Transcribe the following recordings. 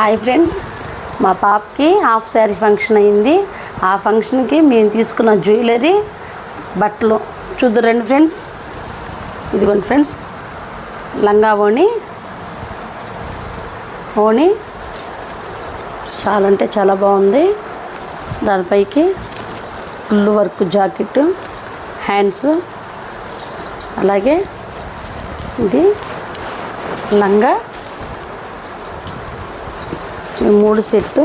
Hi friends మా పాపకి half sari function అయింది. ఆ ఫంక్షన్కి మేము తీసుకున్న జ్యువెలరీ బట్టలు. చూద్దురండి ఫ్రెండ్స్. ఇదిగోండి ఫ్రెండ్స్ లంగా ఓణి ఓణి చాలా అంటే చాలా బాగుంది. దానిపైకి ఫుల్ వర్క్ జాకెట్ హ్యాండ్స్ అలాగే ఇది లంగా మూడు సెట్టు.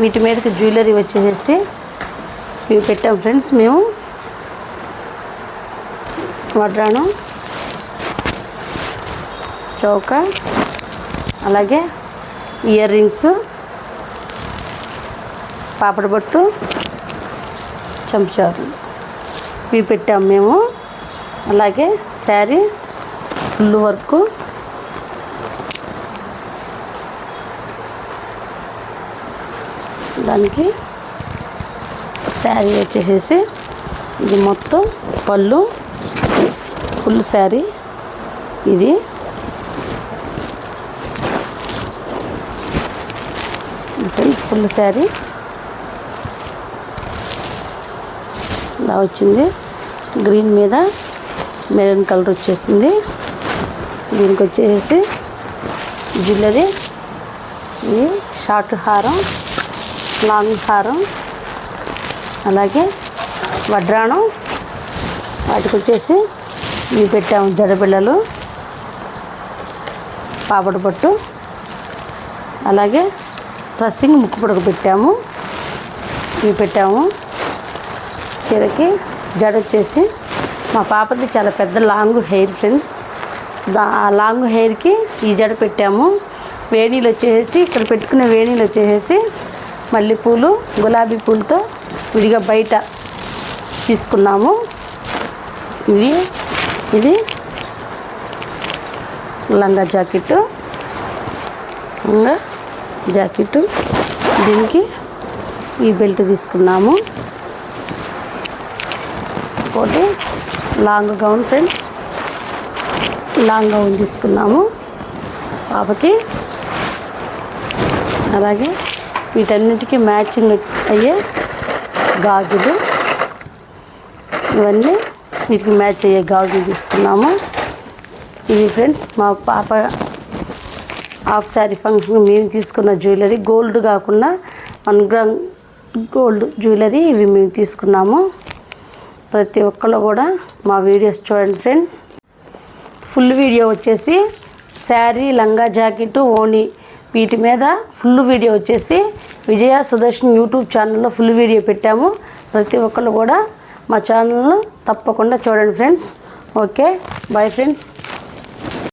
వీటి మీదకి జ్యువెలరీ వచ్చేసేసి ఇవి పెట్టాం ఫ్రెండ్స్ మేము. వడ్రాను చౌక అలాగే ఇయర్ రింగ్స్ పాపడి బొట్టు చెంచారు ఇవి పెట్టాం మేము. అలాగే శారీ ఫుల్ వర్క్. దానికి శారీ వచ్చేసేసి ఇది మొత్తం పళ్ళు ఫుల్ శారీ ఇది. Friends full sari. ఇలా వచ్చింది. గ్రీన్ మీద మెరూన్ కలర్ వచ్చేసింది. దీనికి వచ్చేసి జిల్లది ఇది షార్ట్ హారం. లాంగ్ హారం అలాగే వడ్రాణం వాటికి వచ్చేసి ఇవి పెట్టాము జడపిల్లలు పాపడి పట్టు అలాగే డ్రెస్సింగ్ ముక్కు పొడకు పెట్టాము ఇవి పెట్టాము. చీరకి జడ వచ్చేసి మా పాపది చాలా పెద్ద లాంగ్ హెయిర్ ఫ్రెండ్స్. దా ఆ లాంగ్ హెయిర్కి ఈ జడ పెట్టాము. వేణీలు వచ్చేసి ఇక్కడ పెట్టుకునే వేణీలు వచ్చేసి మల్లెపూలు గులాబీ పూలతో విడిగా బయట తీసుకున్నాము. ఇవి ఇది లంగా జాకెట్ లంగా జాకెట్ దీనికి ఈ బెల్ట్ తీసుకున్నాము. ఒకటి long gown friends. Long gown తీసుకున్నాము. పాపకి. అలాగే వీటన్నిటికీ మ్యాచింగ్ అయ్యే గాజులు ఇవన్నీ వీటికి మ్యాచ్ అయ్యే గాజులు తీసుకున్నాము. ఇవి ఫ్రెండ్స్ మా పాప హాఫ్ శారీ ఫంక్షన్ మేము తీసుకున్న జ్యువెలరీ గోల్డ్ కాకుండా వన్ గ్రామ్ గోల్డ్ జ్యువెలరీ ఇవి మేము తీసుకున్నాము. ప్రతి ఒక్కళ్ళు కూడా మా వీడియోస్ చూడండి ఫ్రెండ్స్. ఫుల్ వీడియో వచ్చేసి శారీ లంగా జాకెట్ ఓణి వీటి మీద ఫుల్ వీడియో వచ్చేసి విజయ సుదర్శన్ యూట్యూబ్ ఛానల్లో ఫుల్ వీడియో పెట్టాము. ప్రతి ఒక్కళ్ళు కూడా మా ఛానల్ను తప్పకుండా చూడండి ఫ్రెండ్స్. Okay bye friends.